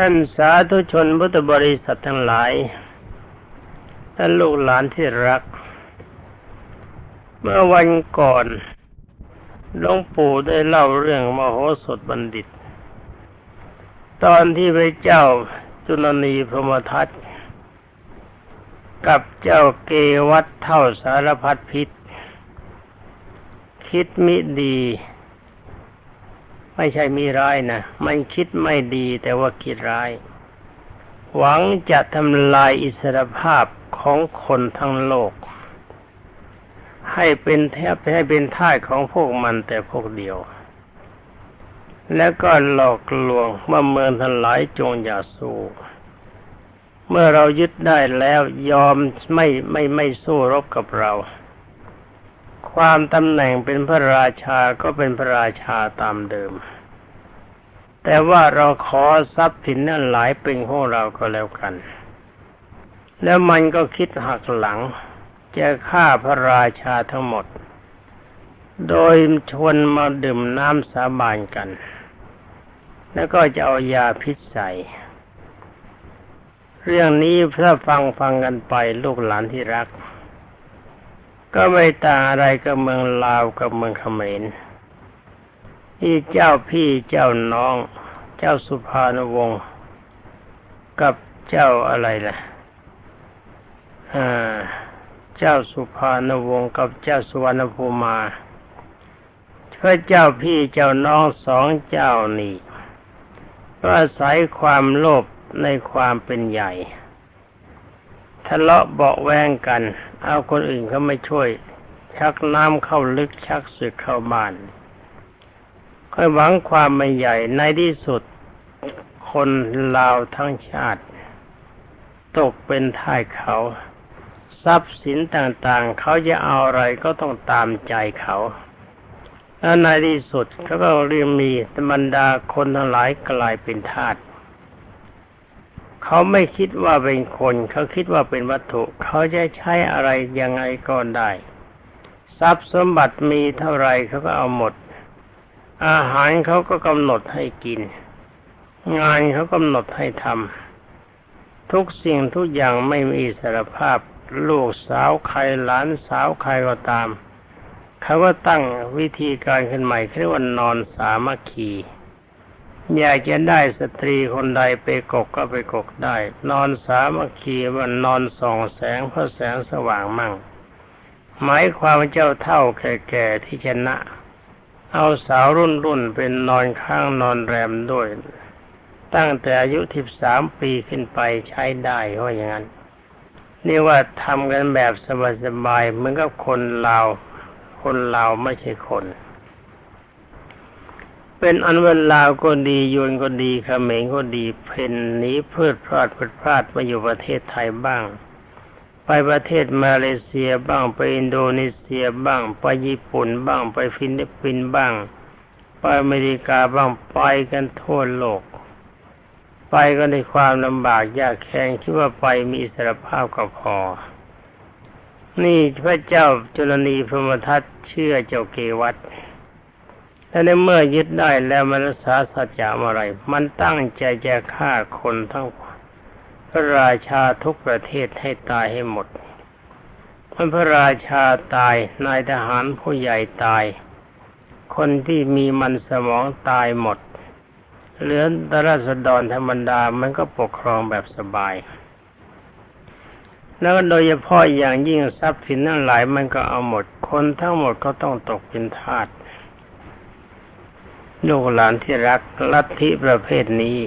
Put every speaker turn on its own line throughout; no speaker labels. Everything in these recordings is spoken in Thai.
ท่านสาธุชนพุทธบริษัททั้งหลาย ท่านลูกหลานที่รัก เมื่อวันก่อนหลวงปู่ได้เล่าเรื่องมโหสถบัณฑิต ตอนที่พระเจ้าจุลนีพรหมทัตกับเจ้าเกวัตเท่าสารพัดพิษ คิดมิดี ไม่ใช่มีร้ายนะมันคิดไม่ดีแต่ว่าคิดร้าย หวังจะทำลายอิสรภาพของคนทั้งโลก ให้เป็นแทบให้เป็นท่ายของพวกมันแต่พวกเดียว แล้วก็หลอกลวงว่าเมืองทั้งหลายจงอย่าสู้เมื่อเรายึดได้แล้วยอมไม่ไม่ไม่สู้รบกับเรา ความตำแหน่งเป็นพระราชาก็เป็นพระราชาตามเดิม แต่ว่าเราขอทรัพย์สินนั้นหลายเป็นของเราก็แล้วกัน แล้วมันก็คิดหักหลัง จะฆ่าพระราชาทั้งหมด โดยชวนมาดื่มน้ำสาบานกัน แล้วก็จะเอายาพิษใส่เรื่องนี้ถ้าฟังฟังกันไปลูกหลานที่รัก ก็ไม่ต่างอะไรกับเมืองลาวกับเมืองเขมรที่เจ้าพี่เจ้าน้อง เจ้าสุภานวงศ์กับเจ้าอะไรล่ะเจ้าสุภานวงศ์กับเจ้าสุวรรณภูมาพระเจ้าพี่เจ้าน้องสองเจ้านี่ก็อาศัยความโลภในความเป็นใหญ่ ทะเลาะเบาแวงกัน เอาคนอื่นเขาไม่ช่วย ชักน้ำเข้าลึกชักสึกเข้าบ้าน ค่อยหวังความไม่ใหญ่ในที่สุด คนลาวทั้งชาติ ตกเป็นท่ายเขา ทรัพย์สินต่างๆ เขาจะเอาอะไรก็ต้องตามใจเขาแล้วในที่สุดเขาก็เรียมีบรรดาคนทั้งหลายกลายเป็นทาส เขาไม่คิดว่าเป็นคน เขาคิดว่าเป็นวัตถุ เขาจะใช้อะไรยังไงก็ได้ ทรัพย์สมบัติมีเท่าไรเขาก็เอาหมด อาหารเขาก็กำหนดให้กิน งานเขากำหนดให้ทำทุกสิ่งทุกอย่างไม่มีสารภาพ ลูกสาวใครหลานสาวใครก็ตาม เขาก็ตั้งวิธีการขึ้นใหม่เรียกว่านอนสามัคคี อยากจะได้สตรีคนใดไปกกก็ไปกกได้ นอนสามัคคีว่านอนส่องแสงเพราะแสงสว่างมั่ง หมายความเจ้าเท่าแก่ๆที่ชนะ เอาสาวรุ่นรุ่นเป็นนอนข้างนอนแรมด้วย ตั้งแต่อายุทิบสามปีขึ้นไปใช้ได้เพราะอย่างนั้น นี่ว่าทำกันแบบสบายๆเหมือนกับคนลาวคนลาวไม่ใช่คน เป็นอันเวลาก็ดียวนก็ดีขเมงก็ดีเพนนี้เพื่อพลาดพลดพลาดมาอยู่ประเทศไทยบ้าง ไปประเทศมาเลเซียบ้างไปอินโดนีเซียบ้าง ไปญี่ปุ่นบ้างไปฟิลิปปินส์บ้าง ไปอเมริกาบ้างไปกันทั่วโลก ไปก็ในความลำบากยากแค้นคิดว่าไปมีอิสรภาพก็พอ นี่พระเจ้าจุลนีพรหมทัตเชื่อเจ้าเกวัต และในเมื่อยึดได้แล้วมันรักษาสัจจะอะไร มันตั้งใจจะฆ่าคนทั้งพระราชาทุกประเทศให้ตายให้หมดมันพระราชาตาย นายทหารผู้ใหญ่ตาย คนที่มีมันสมองตายหมด เหลือตราษฎรธรรมดา มันก็ปกครองแบบสบาย แล้วโดยเฉพาะอย่างยิ่งทรัพย์สินทั้งหลายมันก็เอาหมด คนทั้งหมดก็ต้องตกเป็นทาส ลูกหลานที่รักลัทธิประเภทนี้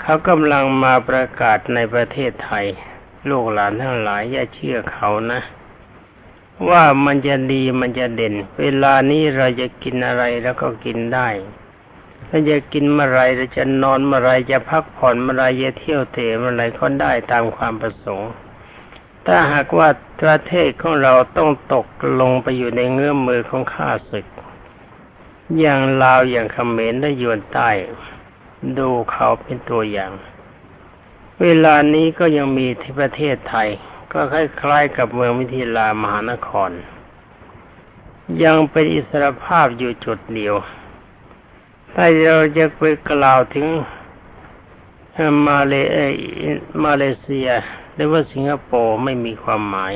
เขากำลังมาประกาศในประเทศไทย ลูกหลานทั้งหลายอย่าเชื่อเขานะ ว่ามันจะดีมันจะเด่น เวลานี้เราจะกินอะไรแล้วก็กินได้เราจะกินเมื่อไรเราจะนอนเมื่อไรจะพักผ่อนเมื่อไรจะเที่ยวเตะเมื่อไรก็ได้ตามความประสงค์ ถ้าหากว่าประเทศของเราต้องตกลงไปอยู่ในเงื้อมมือของข้าศึก อย่างลาวอย่างเขมรและยวนใต้ ดูเขาเป็นตัวอย่าง เวลานี้ก็ยังมีที่ประเทศไทย ก็คล้ายๆกับเมืองวิทิลามหานคร ยังเป็นอิสรภาพอยู่จุดเดียวถ้าเราจะไปกล่าวถึงมาเลเมาเลเซีย หรือว่าสิงคโปร์ไม่มีความหมาย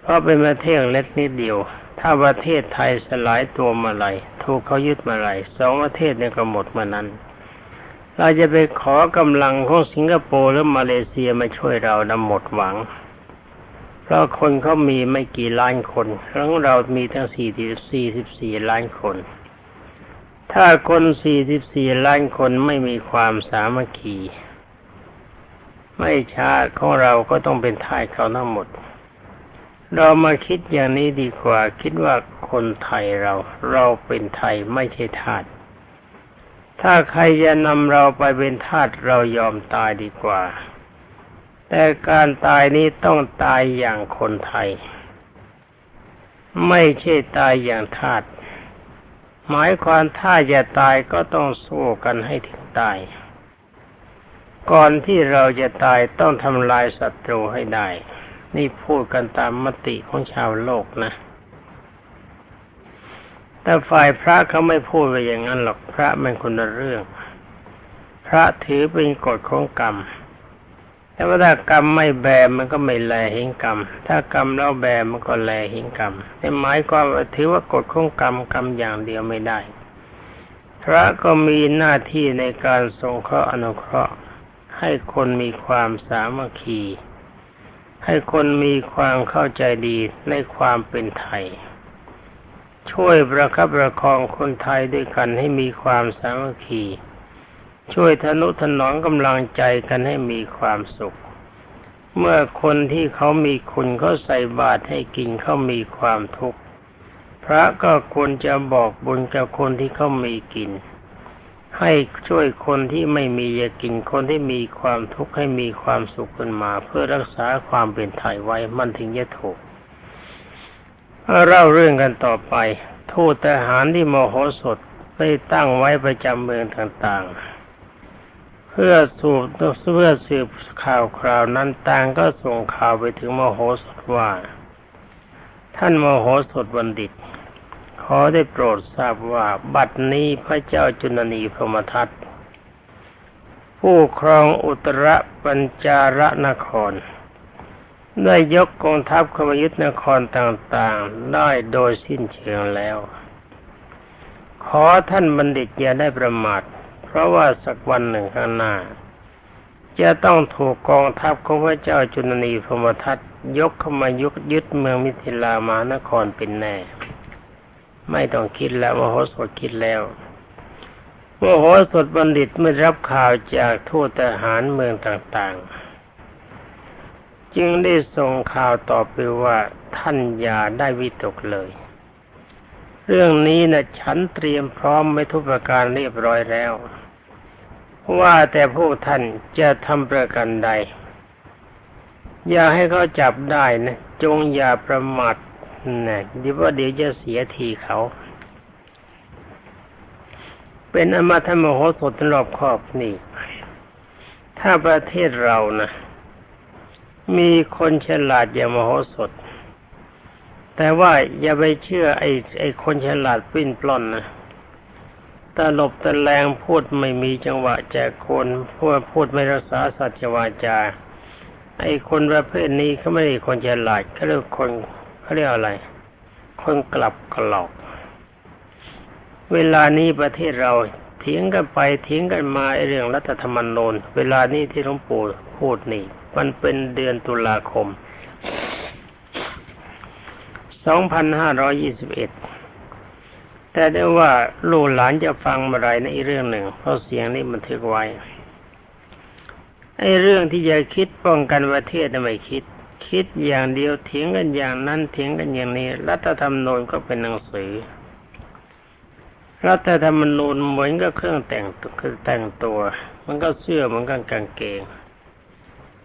เพราะเป็นประเทศเล็กนิดเดียว ถ้าประเทศไทยสลายตัวมาไหรถูกเขายึดมาไหรสองประเทศเนี่ยก็หมดมื่อนั้น เราจะไปขอกำลังของสิงคโปร์หรือมาเลเซียมาช่วยเรานะหมดหวัง เพราะคนเขามีไม่กี่ล้านคนของเรามีทั้งสี่สี่สิบสี่ล้านคน ถ้าคนสี่สิบสี่ล้านคนไม่มีความสามัคคีไม่ช้าของเราก็ต้องเป็นทายเขาทั้งหมด เรามาคิดอย่างนี้ดีกว่า คิดว่าคนไทยเรา เราเป็นไทยไม่ใช่ทาสถ้าใครจะนำเราไปเป็นทาสเรายอมตายดีกว่า แต่การตายนี้ต้องตายอย่างคนไทย ไม่ใช่ตายอย่างทาสหมายความถ้าจะตายก็ต้องสู้กันให้ถึงตาย ก่อนที่เราจะตายต้องทำลายศัตรูให้ได้ นี่พูดกันตามมติของชาวโลกนะ แต่ฝ่ายพระเขาไม่พูดไปอย่างนั้นหรอกพระมันคนละเรื่อง พระถือเป็นกฎของกรรม แต่ว่าถ้ากรรมไม่แบมันก็ไม่แลเห็นกรรม ถ้ากรรมแล้วแบมันก็แลเห็นกรรมแต่หมายความว่าถือว่ากฎของกรรมกรรมอย่างเดียวไม่ได้ พระก็มีหน้าที่ในการสงเคราะห์อนุเคราะห์ให้คนมีความสามัคคี ให้คนมีความเข้าใจดีในความเป็นไทย ช่วยประคับประคองคนไทยด้วยกันให้มีความสามัคคี ช่วยทนุถนอมกำลังใจกันให้มีความสุข เมื่อคนที่เขามีคุณเขาใส่บาตรให้กินเขามีความทุกข์พระก็ควรจะบอกบุญกับคนที่เขามีกิน ให้ช่วยคนที่ไม่มีจะกินคนที่มีความทุกข์ให้มีความสุขขึ้นมา เพื่อรักษาความเป็นไทยไว้มันถึงจะถูกเล่าเรื่องกันต่อไป ทูตทหารที่มโหสถได้ตั้งไว้ประจำเมืองต่างๆ เพื่อสูบเพื่อสืบข่าวคราวนั้นต่างก็ส่งข่าวไปถึงมโหสถว่า ท่านมโหสถบัณฑิต อได้โปรดทราบว่าบัดนี้พระเจ้าจุนนีพรหมทัตผู้ครองอุตรปัญจารนคร ได้ยกกองทัพเข้ามายึดนครต่างๆ ได้โดยสิ้นเชิงแล้ว ขอท่านบัณฑิตอย่าได้ประมาทเพราะว่าสักวันหนึ่งข้างหน้า จะต้องถูกกองทัพของพระเจ้าจุนนีพรมทัตยกเข้ามายุยึดเมืองมิถิลามานครเป็นแน่ ไม่ต้องคิดแล้วโมโหสถคิดแล้วโมโหสถบัณฑิตเมื่อรับข่าวจากทูตทหารเมืองต่างๆ จึงได้ส่งข่าวต่อไปว่าท่านอย่าได้วิตกเลย เรื่องนี้นะฉันเตรียมพร้อมไว้ทุกประการเรียบร้อยแล้ว ว่าแต่พวกท่านจะทำประกันใด อย่าให้เขาจับได้นะ จงอย่าประมาท นะดีว่าเดี๋ยวจะเสียทีเขา เป็นอมาธรรมโหสถรอบครอบนี่ ถ้าประเทศเรานะมีคนฉลาดอย่างมโหสถ แต่ว่าอย่าไปเชื่อไอ้ไอ้คนฉลาดปิ้นปล้นนะตลบตะแลงพูดไม่มีจังหวะแจกคนพูดพูดไม่รักษาสัจวาจา ไอ้คนประเภทนี้เขาไม่ได้คนฉลาดเขาเรียกคน เขาเรียกอะไร คนกลับกรอก เวลานี้ประเทศเราเถียงกันไปเถียงกันมาไอเรื่องรัฐธรรมนูญเวลานี้ที่หลวงปู่พูดนี่ มันเป็นเดือนตุลาคม 2521 แต่ได้ว่าลูกหลานจะฟังเมื่อไรในอีกเรื่องหนึ่ง เพราะเสียงนี้มันทึกไว้ไอ้เรื่องที่จะคิดป้องกันประเทศน่ะไม่คิด คิดอย่างเดียวเถียงกันอย่างนั้นเถียงกันอย่างนี้ รัฐธรรมนูญก็เป็นหนังสือ รัฐธรรมนูญเหมือนกับเครื่องแต่งคือแต่งตัว มันก็เสื้อมือนกันกางเกง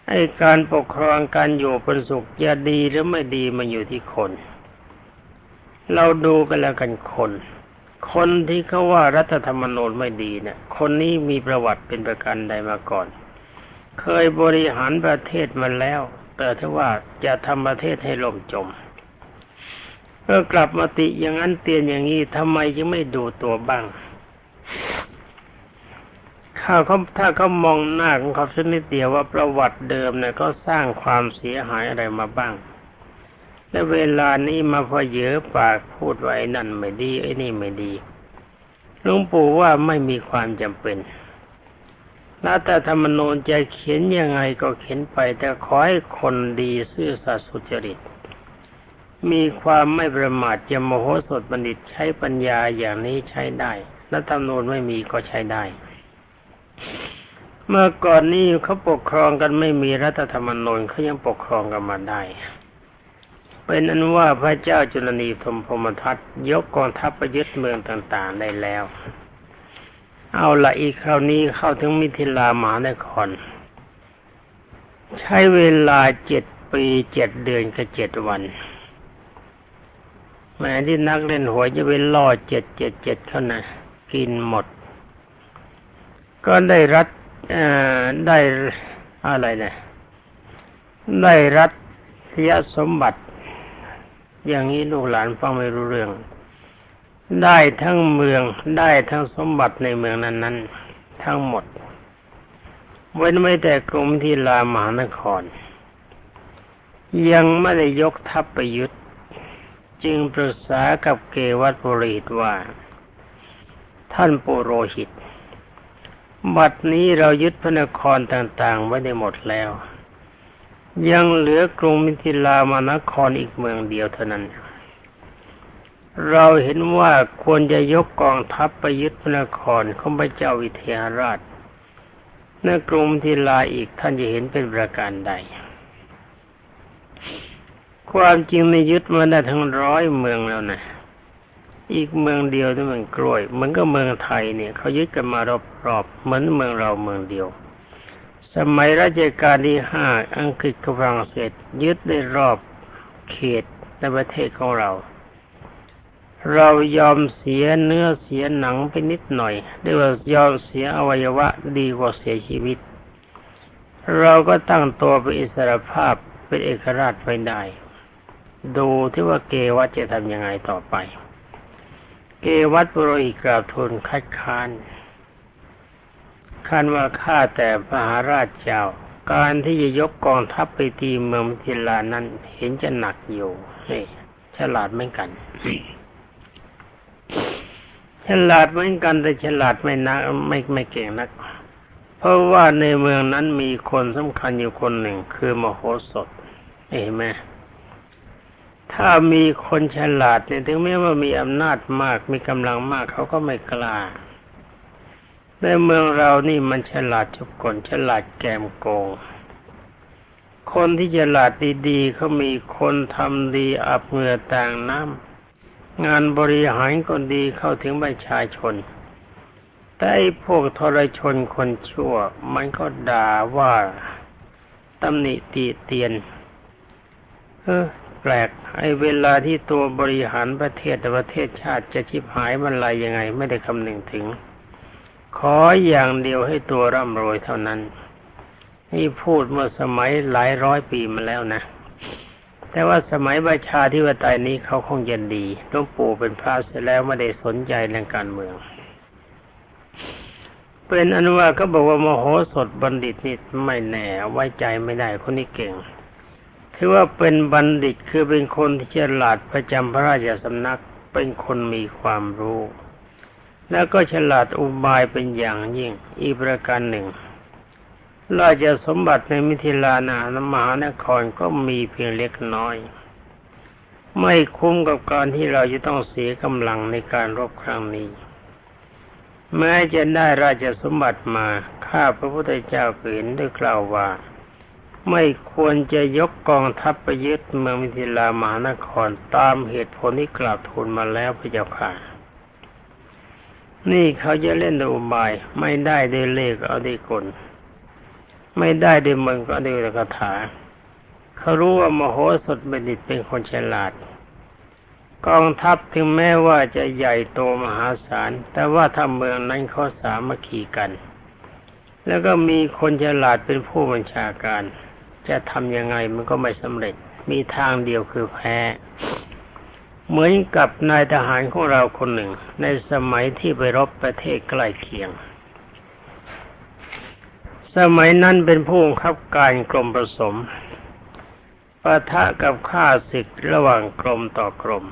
ไอ้การปกครองการอยู่เป็นสุขจะดีหรือไม่ดีมันอยู่ที่คน เราดูกันแล้วกันคน คนที่เขาว่ารัฐธรรมนูญไม่ดีเนี่ย คนนี้มีประวัติเป็นประกันใดมาก่อน เคยบริหารประเทศมาแล้ว แต่ถ้าว่าจะทำประเทศให้ล่มจมเมื่อกลับมาติอย่างนั้นเตียนอย่างนี้ทำไมยังไม่ดูตัวบ้างถ้าเขาถ้าเขามองหน้าของเขาสักนิดเดียวว่าประวัติเดิมเนี่ยก็สร้างความเสียหายอะไรมาบ้าง และเวลานี้มาพอเยอะปากพูดไว้นั่นไม่ดีไอ้นี่ไม่ดีหลวงปู่ว่าไม่มีความจำเป็น รัฐธรรมนูญจะเขียนยังไงก็เขียนไป แต่ขอให้คนดีซื่อสัตย์สุจริต มีความไม่ประมาทจะโมโหสดบัณฑิตใช้ปัญญาอย่างนี้ใช้ได้รัฐธรรมนูญไม่มีก็ใช้ได้ เมื่อก่อนนี้เขาปกครองกันไม่มีรัฐธรรมนูญเขายังปกครองกันมาได้เป็นอันว่าพระเจ้าจุลนีธมพมทัตยกกองทัพไปยึดเมืองต่างๆได้แล้ว เอาละอีกคราวนี้เข้าถึงมิถิลามหานคร ใช้เวลาเจ็ดปีเจ็ดเดือนกับเจ็ดวันแม้ที่นักเล่นหวยจะไปล่อเจ็ดเจ็ดเจ็ดเขานะกินหมด ก็ได้รัฐได้อะไรนะได้รัฐยสมบัติ อย่างนี้ลูกหลานฟังไม่รู้เรื่อง ได้ทั้งเมืองได้ทั้งสมบัติในเมืองนั้น ๆ ทั้งหมด เว้นไม่แต่กรมที่ลามหานคร ยังไม่ได้ยกทัพไปยุทธจึงปรึกษากับเกวัตบริตว่า ท่านปุโรหิต บัดนี้เรายึดพระนครต่าง ๆ ไว้ได้หมดแล้ว ยังเหลือกรุงมิถิลามานครอีกเมืองเดียวเท่านั้น เราเห็นว่าควรจะยกกองทัพไปยึดพระนครของพระเจ้าวิเทหราชในกรุงมิถิลาอีกท่านจะเห็นเป็นประการใด ความจริงในยึดมาได้ทั้งร้อยเมืองแล้วนะอีกเมืองเดียวที่เมืองกล้วยเหมือนกับเมืองไทยเนี่ยเขายึดกันมารอบๆเหมือนเมืองเราเมืองเดียว สมัยรัชกาลที่ห้าอังกฤษกับฝรั่งเศสยึดได้รอบเขตในประเทศของเรา เรายอมเสียเนื้อเสียหนังไปนิดหน่อยเรียกว่ายอมเสียอวัยวะดีกว่าเสียชีวิต เราก็ตั้งตัวเป็นอิสรภาพเป็นเอกราชไปได้ ดูที่ว่าเกวัตจะทำยังไงต่อไป เกวัตปุโรหิกราบทูลคัดค้านคันว่าข้าแต่พระหาราชเจ้า การที่จะยกกองทัพไปตีเมืองทิลานั้นเห็นจะหนักอยู่นี่ฉลาดเหมือนกัน ฉลาดเหมือนกันแต่ฉลาดไม่นักไม่ไม่เก่งนัก เพราะว่าในเมืองนั้นมีคนสำคัญอยู่คนหนึ่งคือมโหสถเห็นไหมถ้ามีคนฉลาดเนี่ยถึงแม้ว่ามีอำนาจมากมีกำลังมากเขาก็ไม่กล้า ในเมืองเรานี่มันฉลาดทุกคนฉลาดแกมโกง คนที่ฉลาดดีๆเขามีคนทำดีอับเหงื่อต่างน้ำ งานบริหารก็ดีเข้าถึงประชาชน แต่ไอ้พวกทรชนคนชั่ว มันก็ด่าว่าตำหนิตีเตียน เออแปลก ไอ้เวลาที่ตัวบริหารประเทศแต่ประเทศชาติจะชิบหายมันไรยังไง ไม่ได้คำนึงถึง ขออย่างเดียวให้ตัวร่ำรวยเท่านั้น นี่พูดเมื่อสมัยหลายร้อยปีมาแล้วนะ แต่ว่าสมัยประชาธิปไตยนี้เขาคงยันดีหลวงปู่เป็นพระเสร็จแล้วไม่ได้สนใจเรื่องการเมือง เป็นอนุว่าเขาบอกว่ามโหสถบัณฑิตนี่ไม่แน่ไว้ใจไม่ได้คนนี้เก่ง ถือว่าเป็นบัณฑิตคือเป็นคนที่ฉลาดประจำพระราชสำนักเป็นคนมีความรู้ แล้วก็ฉลาดอุบายเป็นอย่างยิ่งอีกประการหนึ่ง ราชสมบัติในมิถิลานานมหานครก็มีเพียงเล็กน้อย ไม่คุ้มกับการที่เราจะต้องเสียกำลังในการรบครั้งนี้ แม้จะได้ราชสมบัติมาข้าพระพุทธเจ้าเห็นด้วยกล่าวว่า ไม่ควรจะยกกองทัพไปยึดเมืองมิถิลามหานครตามเหตุผลที่กราบทูลมาแล้วพระเจ้าค่ะนี่เขาจะเล่นดอุบายไม่ได้ด้วยเลขเอาด้วยกล ไม่ได้ด้วยมึงก็ด้วยคาถาเขารู้ว่ามโหสถบัณฑิตเป็นคนฉลาด กองทัพถึงแม้ว่าจะใหญ่โตมหาศาล แต่ว่าถ้าเมืองนั้นเขาสามัคคีกัน แล้วก็มีคนฉลาดเป็นผู้บัญชาการ จะทำยังไงมันก็ไม่สำเร็จ มีทางเดียวคือแพ้เหมือนกับนายทหารของเราคนหนึ่ง ในสมัยที่ไปรบประเทศใกล้เคียง สมัยนั้นเป็นผู้บังคับการกรมผสมปะทะกับข้าศึกระหว่างกรมต่อกรม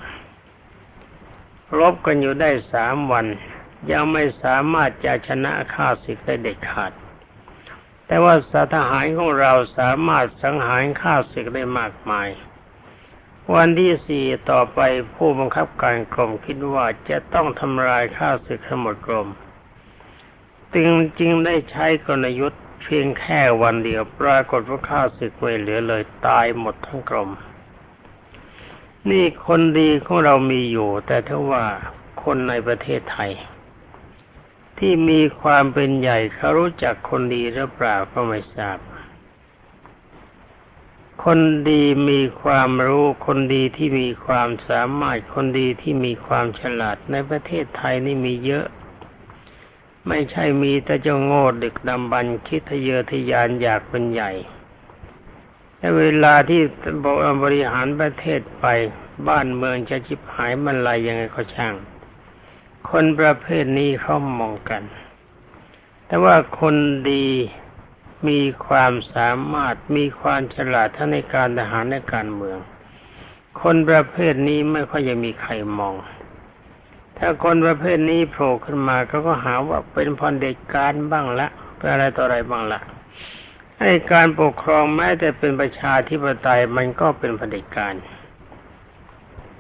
รบกันอยู่ได้สามวัน ยังไม่สามารถจะชนะข้าศึกได้เด็ดขาด แต่ว่าสาทหารของเราสามารถสังหารข้าศึกได้มากมาย วันที่สี่ต่อไปผู้บังคับการกรมคิดว่าจะต้องทำลายข้าศึกทั้งหมดกรมจึงจึงได้ใช้กลยุทธ์ เพียงแค่วันเดียวปรากฏว่าข้าศึกไม่เหลือเลยตายหมดทั้งกรมนี่คนดีของเรามีอยู่ แต่ถ้าว่าคนในประเทศไทย ที่มีความเป็นใหญ่เขารู้จักคนดีหรือเปล่าก็ไม่ทราบ คนดีมีความรู้คนดีที่มีความสามารถคนดีที่มีความฉลาดในประเทศไทยนี่มีเยอะ ไม่ใช่มีแต่เจ้าโง่ดึกดำบรรคิดทะเยอทะยานอยากเป็นใหญ่แต่เวลาที่บริหารประเทศไปบ้านเมืองจะชิบหายมันไรยังไงก็ช่าง คนประเภทนี้เขามองกัน แต่ว่าคนดีมีความสามารถมีความฉลาดทั้งในการทหารในการเมือง คนประเภทนี้ไม่ค่อยจะมีใครมอง ถ้าคนประเภทนี้โผล่ขึ้นมาเขาก็หาว่าเป็นพันเด็กการบ้างละเป็นอะไรต่ออะไรบ้างละให้การปกครองแม้แต่เป็นประชาธิปไตยมันก็เป็นพันเด็กการ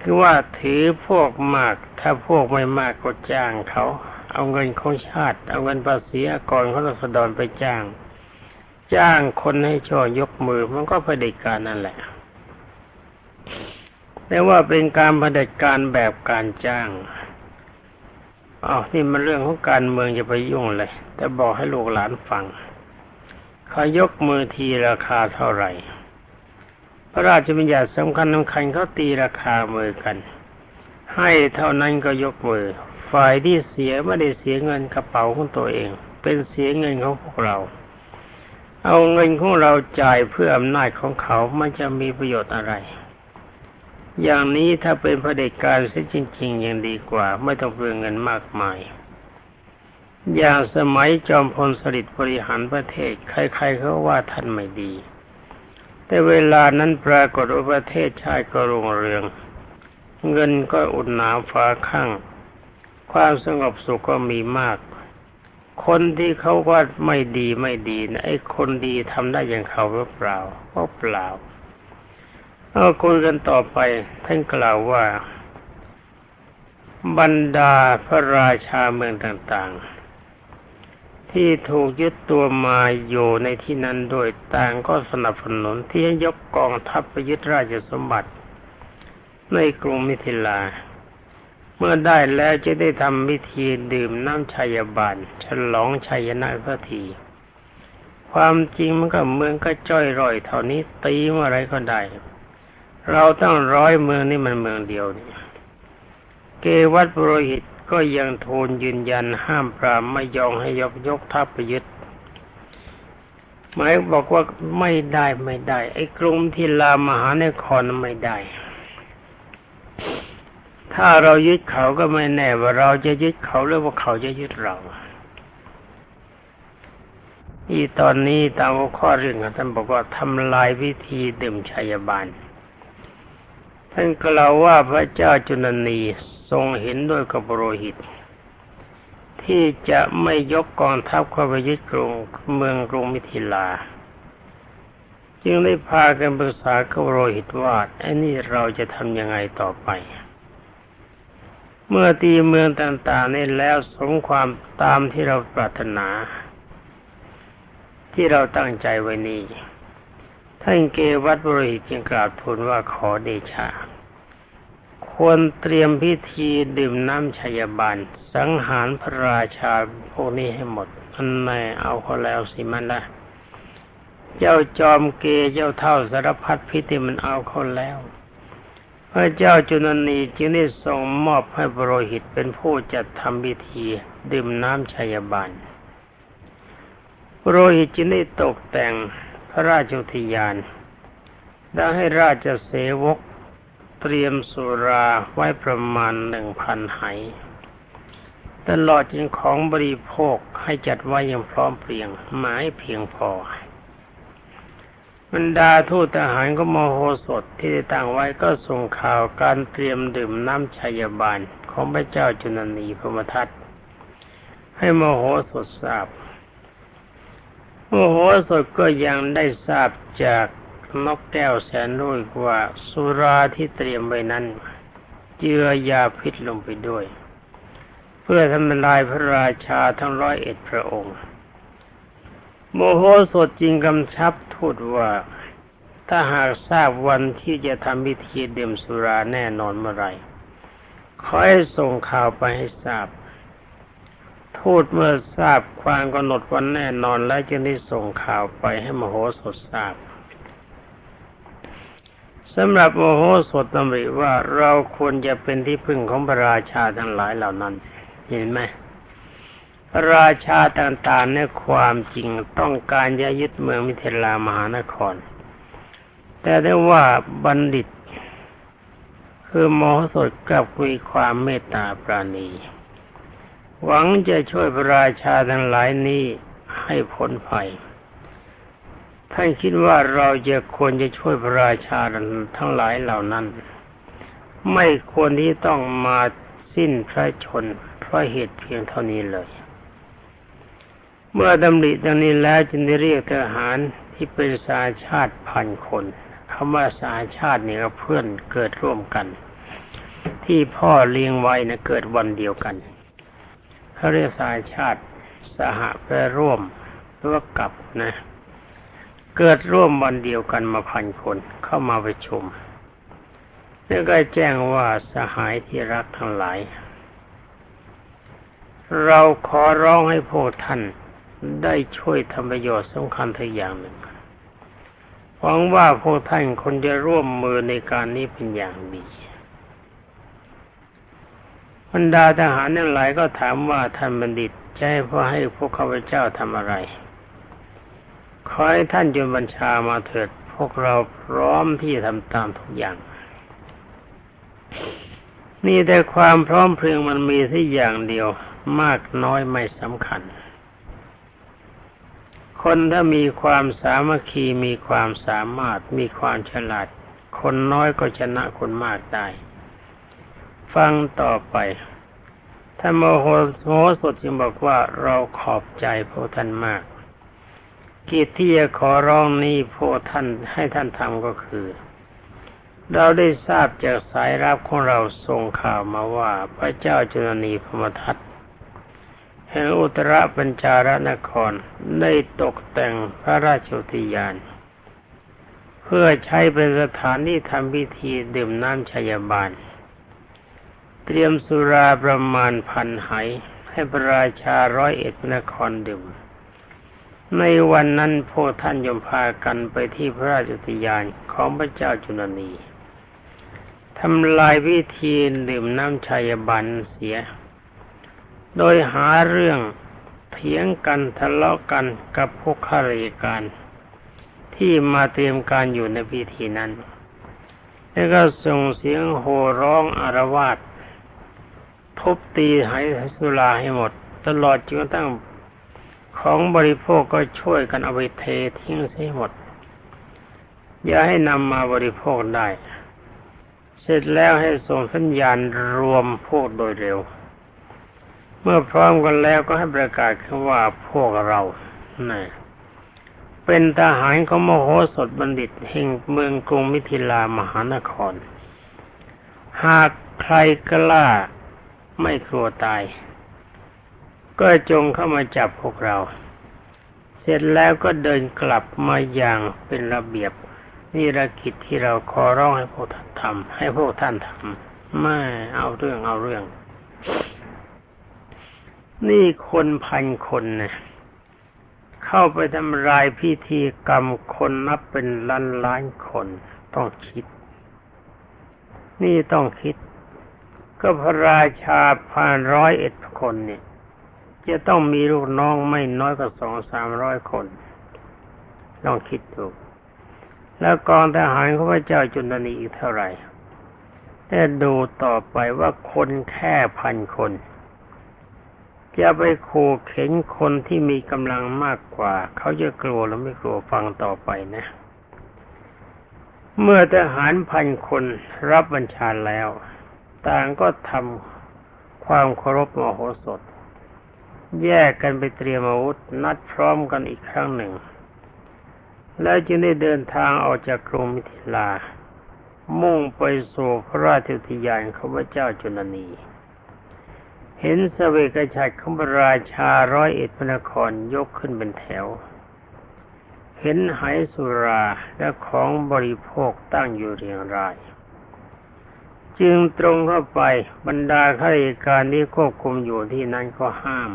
คือว่าถือพวกมาก ถ้าพวกไม่มากก็จ้างเขา เอาเงินของชาติ เอาเงินภาษีอากรเขาสดรไปจ้าง จ้างคนให้ช่อยกมือมันก็พันเด็กการนั่นแหละแต่ว่าเป็นการพันเด็กการแบบการจ้าง อ้าวนี่มันเรื่องของการเมืองจะไปยุ่งเลย แต่บอกให้ลูกหลานฟังเขายกมือทีราคาเท่าไหร่ พระราชบัญญัติสำคัญสำคัญเขาตีราคามือกัน ให้เท่านั้นก็ยกมือ ฝ่ายที่เสียไม่ได้เสียเงินกระเป๋าของตัวเอง เป็นเสียเงินของพวกเรา เอาเงินของเราจ่ายเพื่ออำนาจของเขามันจะมีประโยชน์อะไร อย่างนี้ถ้าเป็นพระเดชการซะจริง ๆ ยังดีกว่า ไม่ต้องเปลืองเงินมากมาย อย่างสมัยจอมพลสฤษดิ์บริหารประเทศ ใครๆเขาว่าท่านไม่ดี แต่เวลานั้นปรากฏว่าประเทศชาติก็รุ่งเรือง เงินก็อุดหนาฟ้าข้างความสงบสุขก็มีมาก คนที่เขาว่าไม่ดีไม่ดีนะไอ้คนดีทำได้อย่างเขาหรือเปล่าก็เปล่า เอาคุยกันต่อไปท่านกล่าวว่า บรรดาพระราชาเมืองต่างๆ ที่ถูกยึดตัวมาอยู่ในที่นั้นโดยต่างก็สนับสนุนที่ให้ยกกองทัพไปยึดราชสมบัติ ในกรุงมิถิลา เมื่อได้แล้วจะได้ทำพิธีดื่มน้ำชัยบาลฉลองชัยนะสักทีความจริงมันก็เมืองก็จ้อยร่อยเท่านี้ตีเมื่อไรก็ได้ เราตั้งร้อยเมืองนี่มันเมืองเดียวนี่เกวัตปรหิตก็ยังทูลยืนยันห้ามปรามไม่ยอมให้ยกยกทัพไปยึดหมายบอกว่าไม่ได้ไม่ได้ ไอ้กรุงที่ลามหานครไม่ได้ ถ้าเรายึดเขาก็ไม่แน่ว่าเราจะยึดเขาหรือว่าเขาจะยึดเราอีตอนนี้ตามข้อเรื่องท่านบอกว่าทำลายวิธีดื่มชัยบาล ท่านกล่าวว่าพระเจ้าจุนนีทรงเห็นด้วยกับโรหิต ที่จะไม่ยกกองทัพเข้าไปยึดกรุงเมืองกรุงมิถิลา จึงได้พากันปรึกษากับโรหิตว่าไอ้นี่เราจะทำยังไงต่อไป เมื่อตีเมืองต่างๆนี่แล้วสมความตามที่เราปรารถนา ที่เราตั้งใจไว้นี้ ท่านเกวัตบริจึงกราบทูลว่าขอเดชะ ควรเตรียมพิธีดื่มน้ำชัยบาล สังหารพระราชาพวกนี้ให้หมด อันไหนเอาเขาแล้วสิมันละเจ้าจอมเกเจ้าเท่าสารพัดพิธีมันเอาเขาแล้วพระเจ้าจุนนีจึงได้ทรงมอบให้บรหิตเป็นผู้จัดทำพิธีดื่มน้ำชัยบาลบรหิตจึงได้ตกแต่ง พระราชอุทยาน ได้ให้ราชเสวกเตรียมสุราไว้ประมาณหนึ่งพันไหตลอดจนของบริโภคให้จัดไว้อย่างพร้อมเพรียงหมายเพียงพอบรรดาทูตทหารก็มโหสถที่ได้ตั้งไว้ก็ส่งข่าวการเตรียมดื่มน้ำชัยบาลของพระเจ้าจุนนีพมทัตให้มโหสถทราบ โมโหสถก็ยังได้ทราบจากนกแก้วแสนรุ่ยว่าสุราที่เตรียมไว้นั้น เจือยาพิษลงไปด้วย เพื่อทำลายพระราชาทั้งร้อยเอ็ดพระองค์ โมโหสดจริงกำชับทูตว่าถ้าหากทราบวันที่จะทำพิธีดื่มสุราแน่นอนเมื่อไรขอให้ส่งข่าวไปให้ทราบ ทูตเมื่อทราบความกำหนดวันแน่นอนแล้วจึงได้ส่งข่าวไปให้มโหสถทราบสำหรับโมโหสดตำริว่าเราควรจะเป็นที่พึ่งของพระราชาทั้งหลายเหล่านั้น เห็นไหมพระราชาต่างๆในความจริงต้องการจะยึดเมืองมิเทลามหานคร แต่ได้ว่าบัณฑิต คือโมโหสดกับมีความเมตตาปราณี หวังจะช่วยพระราชาทั้งหลายนี้ให้พ้นภัย ท่านคิดว่าเราจะควรจะช่วยพระราชาทั้งหลายเหล่านั้น ไม่ควรที่ต้องมาสิ้นพระชนเพราะเหตุเพียงเท่านี้เลย เมื่อดำริดังนี้แล้วจึงได้เรียกทหารที่เป็นสาชาติพันคนคำว่าสาชาตินี่ก็เพื่อนเกิดร่วมกัน ที่พ่อเลี้ยงไว้นะเกิดวันเดียวกัน เขาเรียกสายชาติสหไปร่วมหรือว่ากับนะ เกิดร่วมวันเดียวกันมาพันคนเข้ามาประชุมแล้วก็แจ้งว่าสหายที่รักทั้งหลาย เราขอร้องให้พวกท่านได้ช่วยทำประโยชน์สำคัญทุกอย่างหนึ่งหวังว่าพวกท่านคนจะร่วมมือในการนี้เป็นอย่างดี บรรดาทหารทั้งหลายก็ถามว่าท่านบัณฑิตจะให้พ่อให้พวกข้าพเจ้าทำอะไร ขอให้ท่านจนบัญชามาเถิด พวกเราพร้อมที่จะทำตามทุกอย่าง นี่แต่ความพร้อมเพรียงมันมีที่อย่างเดียว มากน้อยไม่สำคัญ คนถ้ามีความสามัคคีมีความสามารถมีความฉลาด คนน้อยก็ชนะคนมากได้ ฟังต่อไปท่านโมโหโหสดจึงบอกว่าเราขอบใจพระท่านมาก กิจที่จะขอร้องนี้พวกท่านให้ท่านทำก็คือ เราได้ทราบจากสายรับของเราส่งข่าวมาว่าพระเจ้าจุลนีพมทัตแห่งอุตรปัญจารนครได้ตกแต่งพระราชอุทยาน เพื่อใช้เป็นสถานที่ทำพิธีดื่มน้ำชยบาล เตรียมสุราประมาณพันไหให้พระราชาร้อยเอ็ดนครดื่ม ในวันนั้นพวกท่านยมพากันไปที่พระราชอุทยานของพระเจ้าจุลนีทำลายวิธีดื่มน้ำชัยบันเสีย โดยหาเรื่องเถียงกันทะเลาะกันกับพวกข้าราชการ ที่มาเตรียมการอยู่ในพิธีนั้น แล้วก็ส่งเสียงโห่ร้องอารวาส ทุบตีให้สุราให้หมด ตลอดจนกระทั่งของบริโภคก็ช่วยกันเอาไปเททิ้งเสียหมด อย่าให้นำมาบริโภคได้ เสร็จแล้วให้ส่งสัญญาณรวมพวกโดยเร็ว เมื่อพร้อมกันแล้วก็ให้ประกาศขึ้นว่าพวกเรานะเป็นทหารของมโหสถบัณฑิตแห่งเมืองกรุงมิถิลามหานคร หากใครกล้า ไม่กลัวตาย ก็จงเข้ามาจับพวกเรา เสร็จแล้วก็เดินกลับมาอย่างเป็นระเบียบนี่ระกิจที่เราขอร้องให้พวกท่านทำให้พวกท่านทำไม่เอาเรื่องเอาเรื่อง นี่คนพันคนนะเข้าไปทำลายพิธีกรรมคนนับเป็นล้านล้านคน ต้องคิด นี่ต้องคิด ก็พระราชาพันร้อยเอ็ดคนเนี่ยจะต้องมีลูกน้องไม่น้อยกว่าสองสามร้อยคน ลองคิดดู แล้วกองทหารของพระเจ้าจุลนีอีกเท่าไหร่ แต่ดูต่อไปว่าคนแค่พันคน จะไปขู่เข็นคนที่มีกำลังมากกว่า เขาจะกลัวหรือไม่กลัวฟังต่อไปนะ เมื่อทหารพันคนรับบัญชาแล้ว ต่างก็ทำความเคารพมโหสถ แยกกันไปเตรียมอาวุธนัดพร้อมกันอีกครั้งหนึ่ง แล้วจึงได้เดินทางออกจากกรุงมิถิลา มุ่งไปสู่พระราชอุทยานของพระเจ้าจุลนี เห็นสเวกฉัตรของพระราชาร้อยเอ็ดพระนครยกขึ้นเป็นแถวเห็นไหสุราและของบริโภคตั้งอยู่เรียงราย จึงตรงเข้าไปบรรดาข้าราชการที่ควบคุมอยู่ที่นั้นก็ห้าม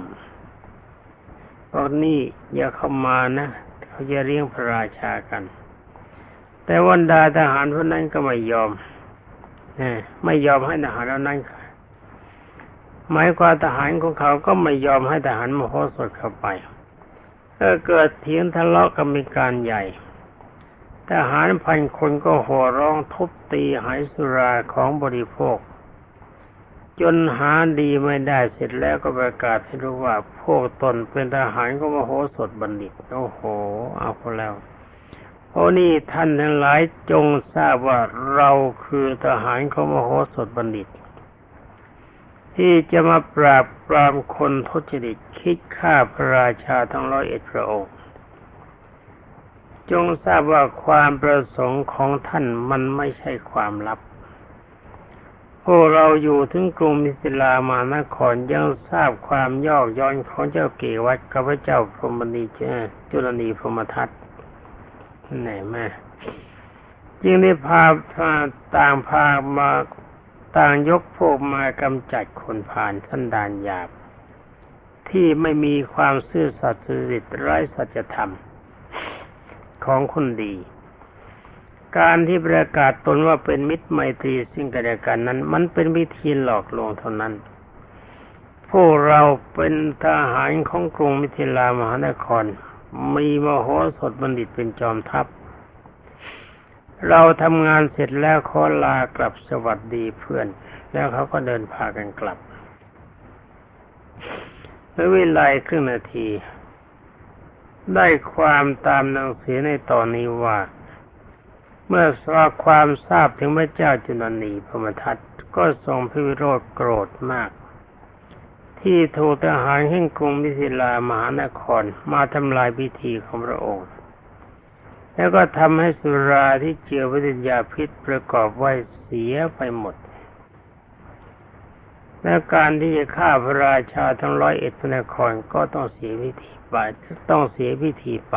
บอกนี่อย่าเข้ามานะเขาจะเลี้ยงพระราชากัน แต่วันดาทหารพวกนั้นก็ไม่ยอมนไม่ยอมให้ทหารเหล่านั้นหมายความทหารของเขาก็ไม่ยอมให้ทหารมโหสถเข้าไปก็เกิดเถียงทะเลาะกันมีการใหญ่ ทหารพันคนก็หัวร้องทุบตีหายสุราของบริโภค จนหาดีไม่ได้เสร็จแล้วก็ประกาศให้รู้ว่า พวกตนเป็นทหารก็มโหสถบัณฑิตโอ้โห เอาพอแล้วโอ้นี่ท่านทั้งหลายจงทราบว่าเราคือทหารของมโหสถบัณฑิต ที่จะมาปราบปรามคนทุจริตคิดฆ่าพระราชาทั้งร้อยเอ็ดพระองค์ จงทราบว่าความประสงค์ของท่านมันไม่ใช่ความลับ พวกเราอยู่ถึงกรุงมิถิลามานครยังทราบความยอกย้อนของเจ้าเกวัตกับพระเจ้าพรหมณีเจ้าจุลนีพรหมทัตไหนแม่จึงได้พาต่างพามาต่างยกพวกมากำจัดคนผ่านสันดานหยาบ ที่ไม่มีความซื่อสัตย์สุจริตไร้สัจธรรม ของคนดี การที่ประกาศตนว่าเป็นมิตรไมตรีสิ่งกันและกันนั้น มันเป็นวิธีหลอกลวงเท่านั้น พวกเราเป็นทหารของกรุงมิถิลามหานคร มีมโหสถบัณฑิตเป็นจอมทัพ เราทำงานเสร็จแล้วขอลากลับสวัสดีเพื่อน แล้วเขาก็เดินพากันกลับเมื่อเวลาครึ่งนาที ได้ความตามหนังสือในตอนนี้ว่า เมื่อทราบความทราบถึงพระเจ้าจุลนีพรหมทัตก็ทรงพิวิโรธโกรธมาก ที่ถูกทหารแห่งกรุงมิถิลามหานครมาทำลายพิธีของพระองค์ แล้วก็ทำให้สุราที่เจือวิญญาพิษประกอบไว้เสียไปหมด และการที่จะฆ่าพระราชาทั้งร้อยเอ็ดพระนครก็ต้องเสียพิธีไปต้องเสียพิธีไป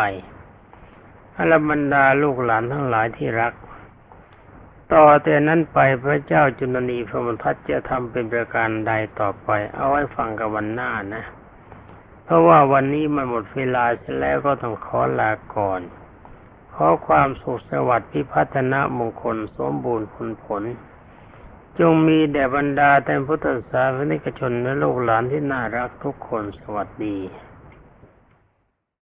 อรบรรดาลูกหลานทั้งหลายที่รัก ต่อแต่นั้นไปพระเจ้าจุลนีพระมทัตจะทำเป็นประการใดต่อไป เอาไว้ฟังกับวันหน้านะ เพราะว่าวันนี้มันหมดเวลาเสร็จแล้วก็ต้องขอลาก่อน ขอความสุขสวัสดิ์พิพัฒนามงคลสมบูรณ์ผลผล จงมีแด่บรรดาแต่พุทธศาสนิกชนและลูกหลานที่น่ารักทุกคนสวัสดี